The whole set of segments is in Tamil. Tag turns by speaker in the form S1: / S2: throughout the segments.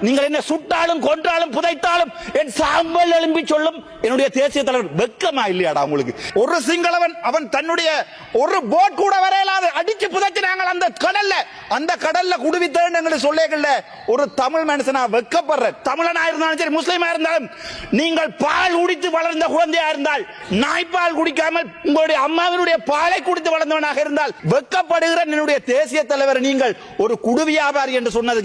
S1: நீங்கள் என்ன சுட்டாலும் கொன்றாலும் புதைத்தாலும் என் சாம்பல் எழும்பி சொல்லும் என்னுடைய தேசிய தலைவர் வெக்கமா இல்லையாடா உங்களுக்கு? ஒரு சிங்களவன் அவன் தன்னுடைய ஒரு போட் கூட வரையலாது அடிச்சு புதைச்சினாங்க அந்த கடல்ல. அந்த கடல்ல குடுவித்தேன் எங்களுக்கு சொல்லேகல்ல ஒரு தமிழ் மனுஷனா வெக்கப்படுற தமிழனா இருந்தாலும் சரி முஸ்லீமா இருந்தாலும் நீங்கள் பால் குடித்து வளர்ந்த குழந்தையா இருந்தால் நாய்ப்பால் குடிக்காமல் உங்களுடைய அம்மாவினுடைய பாலை குடித்து வளர்ந்தவனாக இருந்தால் வெக்கப்படுகிற என்னுடைய தேசிய தலைவர் நீங்கள் ஒரு குடு வியாபாரி என்று சொன்னது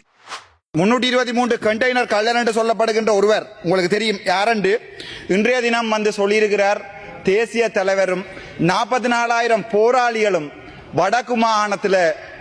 S1: முன்னூற்றி இருபத்தி மூன்று கண்டெய்னர் கள்ளர் என்று சொல்லப்படுகின்ற ஒருவர் உங்களுக்கு தெரியும் யாரென்று இன்றைய தினம் வந்து சொல்லியிருக்கிறார் தேசிய தலைவரும் நாற்பத்தி நாலாயிரம் போராளிகளும் வடக்கு மாகாணத்தில்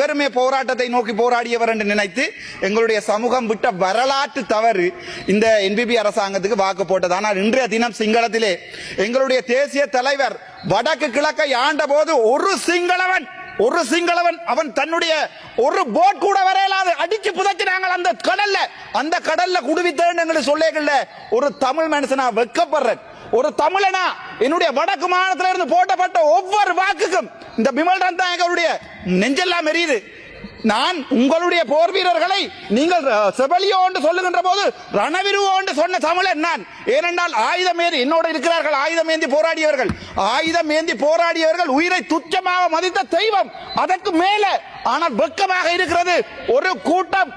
S1: இவருமே போராட்டத்தை நோக்கி போராடியவர் என்று நினைத்து எங்களுடைய சமூகம் விட்ட வரலாற்று தவறு இந்த என்பிபி அரசாங்கத்துக்கு வாக்கு போட்டது. ஆனால் இன்றைய தினம் சிங்களத்திலே எங்களுடைய தேசிய தலைவர் வடக்கு கிழக்கை ஆண்ட போது ஒரு சிங்களவன் ஒரு சிங்களவன் அவன் தன்னுடைய ஒரு போட் கூட வரையலாது. அடிச்சு புதைச்சினாங்க அந்த கடல்ல. அந்த கடல்ல குடுவித்தேன் எங்களுக்கு சொல்லேகல்ல ஒரு தமிழ் மனுஷனா வெக்கப்படுறேன் ஒரு தமிழனா என்னுடைய வடக்கு மாநிலத்தில் இருந்து போட்டப்பட்ட ஒவ்வொரு வாக்குக்கும் இந்த பிமல் ரந்தாயகருடைய நெஞ்செல்லாம் எரியுது. நான் உங்களுடைய போர் வீரர்களை நீங்கள் செபலியோ என்று சொல்லுகின்ற போது ரணவிருவோ என்று சொன்ன தமிழன் நான். ஏனென்றால் ஆயுதம் ஏந்தி என்னோட இருக்கிறார்கள் ஆயுதம் ஏந்தி போராடியவர்கள். ஆயுதம் ஏந்தி போராடியவர்கள் உயிரை துச்சமாக மதித்த தெய்வம் அதற்கு மேல. ஆனால் வெக்கமாக இருக்கிறது ஒரு கூட்டம்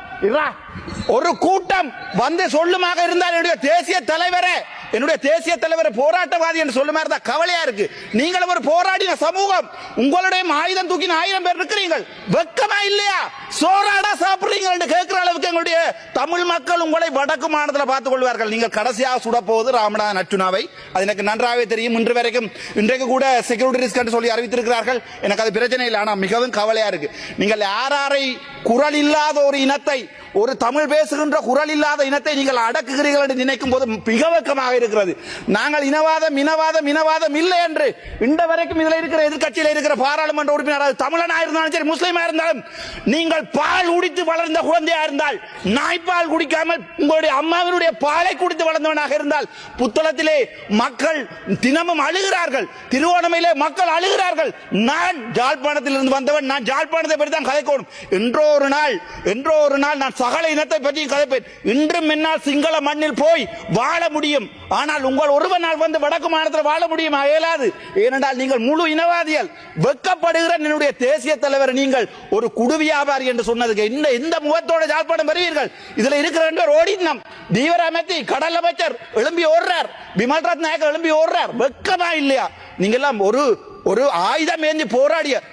S1: ஒரு கூட்டம் வந்து சொல்லுமாக இருந்தால் என்னுடைய தேசிய தலைவரே என்னுடைய தேசிய தலைவர் போராட்டவாதி என்று சொல்லுமா இருந்தா கவலையா இருக்கு. நீங்களும் ஒரு போராடின சமூகம் உங்களுடைய ஆயுதம் தூக்கின ஆயிரம் பேர் இருக்கிறீர்கள். வெக்கமா இல்லையா? சோறாடா சாப்பிடுறீங்க என்று கேட்கிற எங்களுடைய தமிழ் மக்கள் உங்களை வடக்கு மாநிலத்தில் பார்த்துக் கொள்வார்கள் நீங்கள் கடைசியாக சுடப்போவது போவது ராமநாதன் அது எனக்கு நன்றாகவே தெரியும். இன்று வரைக்கும் இன்றைக்கு கூட செக்யூரிட்டி ரிஸ்க் என்று சொல்லி அறிவித்திருக்கிறார்கள். எனக்கு அது பிரச்சனை இல்லை ஆனால் மிகவும் கவலையா இருக்கு. நீங்கள் யாராரை குரல் இல்லாத ஒரு இனத்தை ஒரு தமிழ் பேசுகின்ற குரல் இல்லாத இனத்தை நீங்கள் அடக்குகிறீர்கள் என்று நினைக்கும் போது மிக வெக்கமாக இருக்கிறது. நாங்கள் இனவாதம் இனவாதம் இனவாதம் இல்லை என்று இந்த வரைக்கும் இதில் இருக்கிற எதிர்க்கட்சியில் இருக்கிற பாராளுமன்ற உறுப்பினர் தமிழனா இருந்தாலும் சரி முஸ்லீமா இருந்தாலும் நீங்கள் பால் குடித்து வளர்ந்த குழந்தையா இருந்தால் நாய்ப்பால் குடிக்காமல் உங்களுடைய அம்மாவினுடைய பாலை குடித்து வளர்ந்தவனாக இருந்தால் புத்தளத்திலே மக்கள் தினமும் அழுகிறார்கள். திருவோணமையிலே மக்கள் அழுகிறார்கள். நான் ஜாழ்ப்பாணத்தில் இருந்து வந்தவன் நான் ஜாழ்ப்பாணத்தை பற்றி தான் கதைக்கணும். என்றோ ஒரு நாள் என்றோ ஒரு நாள் நான் சகல இனத்தை பற்றி கதைப்பேன். இன்றும் என்னால் சிங்கள மண்ணில் போய் வாழ முடியும். ஆனால் உங்கள் ஒருவனால் வந்து வடக்கு மாநிலத்தில் வாழ முடியும்? இயலாது. ஏனென்றால் நீங்கள் முழு இனவாதிகள். வெக்கப்படுகிற என்னுடைய தேசிய தலைவர் நீங்கள் ஒரு குடு வியாபாரி என்று சொன்னதுக்கு இந்த இந்த முகத்தோட ஜாழ்ப்பாணம் பெறுவீர்கள் இதுல இருக்கிற ரெண்டு பேர் ஓடினம் தீவிர அமைத்தி கடல் அமைச்சர் எழும்பி ஓடுறார். விமல் ரத்நாயக்கர் நாயக்கர் எழும்பி ஓடுறார். வெக்கமா இல்லையா? நீங்க எல்லாம் ஒரு ஒரு ஆயுதம் ஏந்தி போராடிய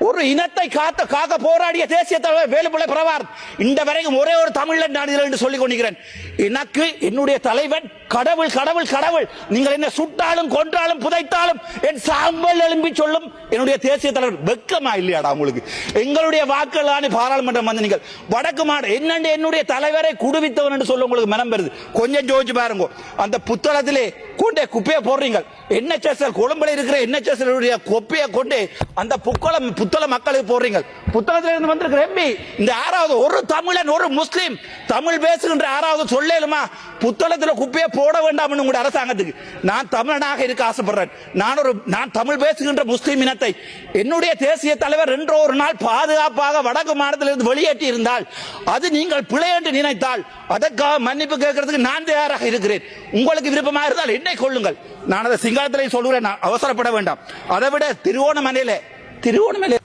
S1: ஒரு இனத்தை காத்த காக்க போராடிய தேசிய தலைவர் வேலுப்பிள்ளை பிரபார் இந்த வரைக்கும் ஒரே ஒரு தமிழன் நான் இதில் என்று சொல்லிக் கொண்டிருக்கிறேன். எனக்கு என்னுடைய தலைவன் கடவுள் கடவுள் கடவுள். நீங்கள் என்ன சுட்டாலும் கொன்றாலும் புதைத்தாலும் என் சாம்பல் எழும்பி சொல்லும் என்னுடைய தேசிய தலைவர். வெக்கமா இல்லையாடா உங்களுக்கு? எங்களுடைய வாக்குகளான பாராளுமன்றம் வந்து நீங்கள் வடக்கு மாடு என்னண்டு என்னுடைய தலைவரை குடுவித்தவன் என்று சொல்ல உங்களுக்கு மனம் வருது? கொஞ்சம் ஜோதிச்சு பாருங்க. அந்த புத்தளத்திலே கொண்டே குப்பையை போடுறீங்க என்எச்எஸ்எல் கொழும்புல இருக்கிற என்ன சேசலுடைய குப்பையை கொண்டு அந்த புக்கலம் புத்தள மக்களுக்கு போடுறீங்க புத்தளத்தில் இருந்து வந்திருக்கிற எம்பி இந்த ஆறாவது ஒரு தமிழன் ஒரு முஸ்லீம். தமிழ் பேசுகின்ற ஆறாவது சொல்லேலுமா புத்தளத்தில் குப்பையை போட வேண்டாம் உங்களுடைய அரசாங்கத்துக்கு. நான் தமிழனாக இருக்க ஆசைப்படுறேன். நான் ஒரு நான் தமிழ் பேசுகின்ற முஸ்லீம் இனத்தை என்னுடைய தேசிய தலைவர் என்றோ ஒரு நாள் பாதுகாப்பாக வடக்கு மாநிலத்திலிருந்து வெளியேற்றி இருந்தால் அது நீங்கள் பிழை என்று நினைத்தால் அதற்காக மன்னிப்பு கேட்கறதுக்கு நான் தயாராக இருக்கிறேன். உங்களுக்கு விருப்பமாக இருந்தால் என்னை கொள்ளுங்கள் நான் அதை சிங்களத்திலே சொல்கிறேன் நான் அவசரப்பட வேண்டாம். அதை விட திருவோணமலையில திருவோணமலை